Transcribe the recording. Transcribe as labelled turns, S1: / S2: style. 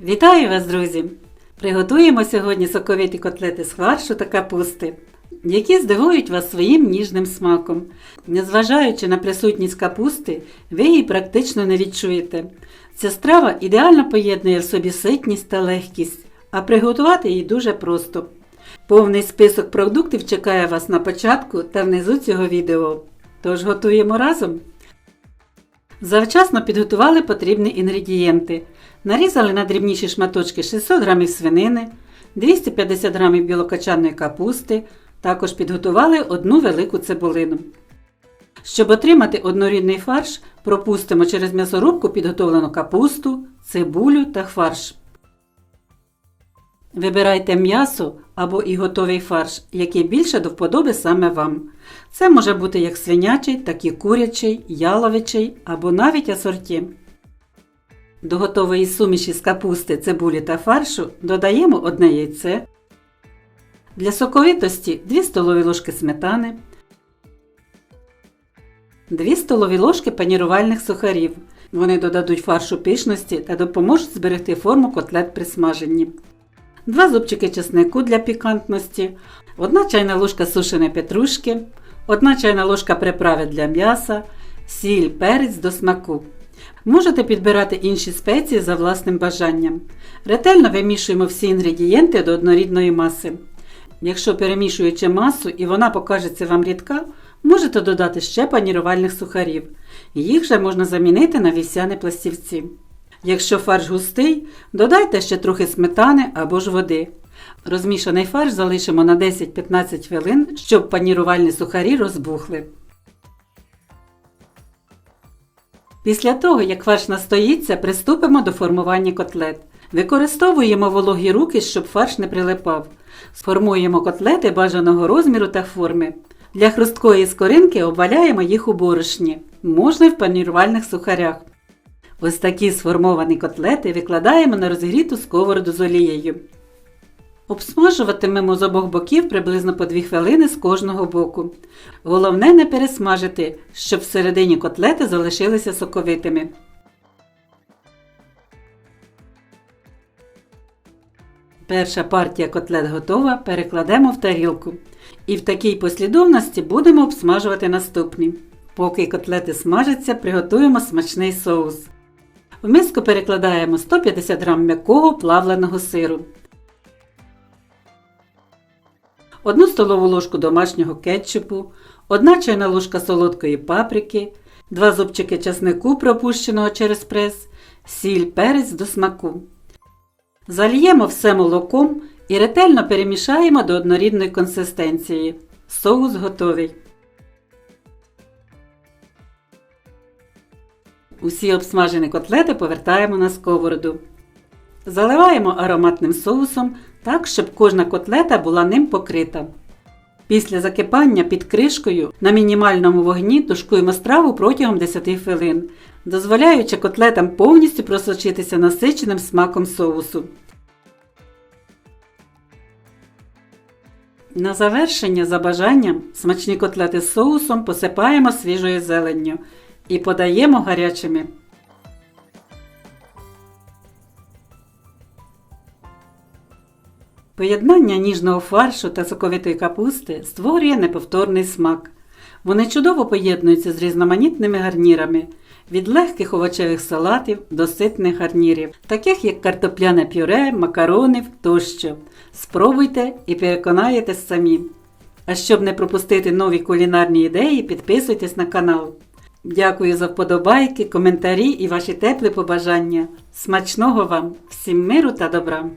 S1: Вітаю вас, друзі! Приготуємо сьогодні соковиті котлети з фаршу та капусти, які здивують вас своїм ніжним смаком. Незважаючи на присутність капусти, ви її практично не відчуєте. Ця страва ідеально поєднує в собі ситність та легкість, а приготувати її дуже просто. Повний список продуктів чекає вас на початку та внизу цього відео. Тож готуємо разом. Завчасно підготували потрібні інгредієнти. Нарізали на дрібніші шматочки 600 г свинини, 250 г білокачаної капусти, також підготували одну велику цибулину. Щоб отримати однорідний фарш, пропустимо через м'ясорубку підготовлену капусту, цибулю та фарш. Вибирайте м'ясо або і готовий фарш, який більше до вподоби саме вам. Це може бути як свинячий, так і курячий, яловичий або навіть асорті. До готової суміші з капусти, цибулі та фаршу додаємо одне яйце. Для соковитості 2 столові ложки сметани, 2 столові ложки панірувальних сухарів. Вони додадуть фаршу пишності та допоможуть зберегти форму котлет при смаженні. 2 зубчики чеснику для пікантності, 1 чайна ложка сушеної петрушки, 1 чайна ложка приправи для м'яса, сіль, перець до смаку. Можете підбирати інші спеції за власним бажанням. Ретельно вимішуємо всі інгредієнти до однорідної маси. Якщо перемішуючи масу і вона покажеться вам рідка, можете додати ще панірувальних сухарів. Їх же можна замінити на вівсяні пластівці. Якщо фарш густий, додайте ще трохи сметани або ж води. Розмішаний фарш залишимо на 10-15 хвилин, щоб панірувальні сухарі розбухли. Після того, як фарш настоїться, приступимо до формування котлет. Використовуємо вологі руки, щоб фарш не прилипав. Сформуємо котлети бажаного розміру та форми. Для хрусткої скоринки обваляємо їх у борошні, можна в панірувальних сухарях. Ось такі сформовані котлети викладаємо на розігріту сковороду з олією. Обсмажуватимемо з обох боків приблизно по 2 хвилини з кожного боку. Головне не пересмажити, щоб всередині котлети залишилися соковитими. Перша партія котлет готова, перекладемо в тарілку. І в такій послідовності будемо обсмажувати наступні. Поки котлети смажаться, приготуємо смачний соус. В миску перекладаємо 150 г м'якого плавленого сиру. 1 столову ложку домашнього кетчупу, 1 чайна ложка солодкої паприки, 2 зубчики часнику, пропущеного через прес, сіль, перець до смаку. Зальємо все молоком і ретельно перемішаємо до однорідної консистенції. Соус готовий. Усі обсмажені котлети повертаємо на сковороду. Заливаємо ароматним соусом так, щоб кожна котлета була ним покрита. Після закипання під кришкою на мінімальному вогні тушкуємо страву протягом 10 хвилин, дозволяючи котлетам повністю просочитися насиченим смаком соусу. На завершення за бажанням смачні котлети з соусом посипаємо свіжою зеленню і подаємо гарячими. Поєднання ніжного фаршу та соковитої капусти створює неповторний смак. Вони чудово поєднуються з різноманітними гарнірами від легких овочевих салатів до ситних гарнірів, таких як картопляне пюре, макаронів тощо. Спробуйте і переконаєтесь самі. А щоб не пропустити нові кулінарні ідеї, підписуйтесь на канал. Дякую за вподобайки, коментарі і ваші теплі побажання. Смачного вам, всім миру та добра!